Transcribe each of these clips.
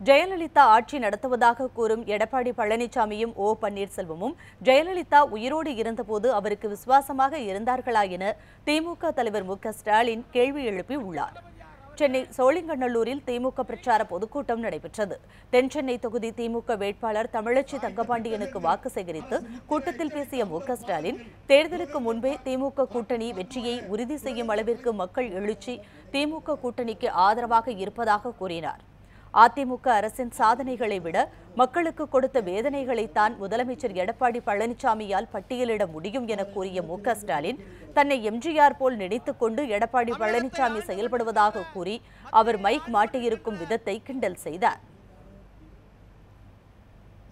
ஜெயலலிதா ஆட்சி நடத்துவதாக கூறும் எடப்பாடி பழனிசாமியும் ஓ பன்னீர்செல்வமும் ஜெயலலிதா உயிரோடு இருந்தபோது அவருக்கு விசுவாசமாக இருந்தார்களா என திமுக தலைவர் மு ஸ்டாலின் கேள்வி எழுப்பி உள்ளார். சென்னை சோழிங்கநல்லூரில் திமுக பிரச்சார பொதுக்கூட்டம் நடைபெற்றது. தென்சென்னை தொகுதி திமுக வேட்பாளர் தமிழச்சி தங்கபாண்டியனுக்கு வாக்கு சேகரித்து கூட்டத்தில் பேசிய மு ஸ்டாலின் தேர்தலுக்கு முன்பே திமுக கூட்டணி வெற்றியை உறுதி செய்யும் அளவிற்கு மக்கள் எழுச்சி திமுக கூட்டணிக்கு ஆதரவாக இருப்பதாக கூறினார். அதிமுக அரசின் சாதனைகளை விட மக்களுக்கு கொடுத்த வேதனைகளைத்தான் முதலமைச்சர் எடப்பாடி பழனிசாமியால் பட்டியலிட முடியும் என கூறிய மு ஸ்டாலின் தன்னை எம்ஜிஆர் போல் நினைத்துக் கொண்டு எடப்பாடி பழனிசாமி செயல்படுவதாக கூறி அவர் மைக் மாட்டியிருக்கும் விதத்தை கிண்டல் செய்தார்.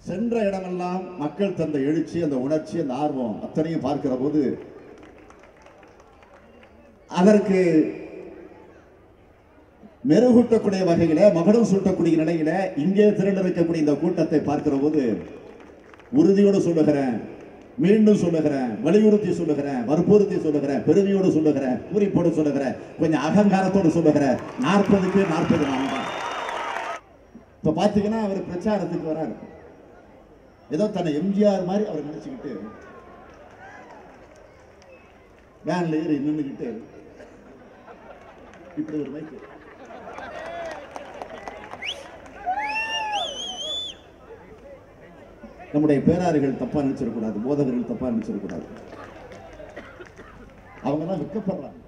சென்ற இடமெல்லாம் மக்கள் தந்த எழுச்சி அந்த உணர்ச்சி அந்த ஆர்வம் அத்தனையும் பார்க்கிற போது அதற்கு மெருகூட்டக்கூடிய வகையில மகடம் சூட்டக்கூடிய நிலையில இங்கே திரண்டிருக்கக்கூடிய இந்த கூட்டத்தை பார்க்கிற போது உறுதியோடு சொல்லுகிறேன் மீண்டும் சொல்லுகிறேன் வலியுறுத்தி சொல்லுகிறேன் வற்புறுத்தி சொல்லுகிறேன் பெருமையோடு சொல்லுகிறேன் பூரிப்போடு சொல்லுகிறேன் கொஞ்சம் அகங்காரத்தோடு சொல்லுகிறேன். நாற்பதுக்கு நாற்பது நான் தான். இப்ப பாத்தீங்கன்னா அவர் பிரச்சாரத்துக்கு வராரு. ஏதோ தன்னை எம்ஜிஆர் மாதிரி அவர் நினைச்சுக்கிட்டு வேன்ல ஏறி நின்றுக்கிட்டு இப்படி ஒரு மைக்கு நம்முடைய பேராரிகள் தப்பா நினைச்சிடக்கூடாது போதகர்கள் தப்பா நினைச்சிடக்கூடாது. அவங்க தான் வெக்கப்படுறாங்க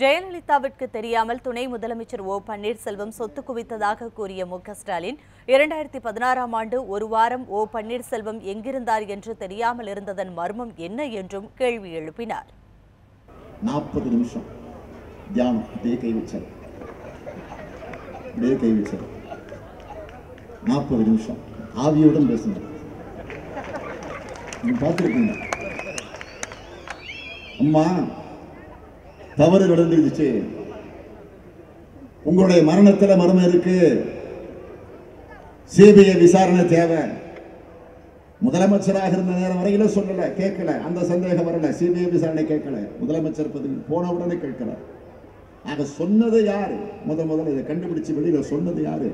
ஜெயலலிதாவிற்கு தெரியாமல் துணை முதலமைச்சர் ஓ பன்னீர்செல்வம் சொத்து குவித்ததாக கூறிய மு ஸ்டாலின் இரண்டாயிரத்தி பதினாறாம் ஆண்டு ஒரு வாரம் ஓ பன்னீர்செல்வம் எங்கிருந்தார் என்று தெரியாமல் இருந்ததன் மர்மம் என்ன என்றும் கேள்வி எழுப்பினார். நாற்பது நிமிஷம். தியானம். அப்படியே கை வச்சார். அப்படியே கை வச்சார். நாற்பது நிமிஷம். ஆவியுடன் பேசினார் நீங்க பார்த்துருக்கீங்க அம்மா தவறு நடந்துருச்சு உங்களுடைய மரணத்துல மர்மம் இருக்கு. சிபிஐ விசாரணை தேவை. முதலமைச்சராக இருந்த நேரம் வரையில சொல்லல கேட்கல. அந்த சந்தேகம் வரல. சிபிஐ விசாரணை கேட்கல. முதலமைச்சர் பதவி போன உடனே கேட்கல. ஆக சொன்னது யாரு? முத முதல்ல இதை கண்டுபிடிச்சு வெளியில சொன்னது யாரு?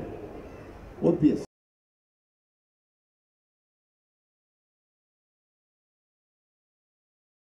ஓபிஎஸ்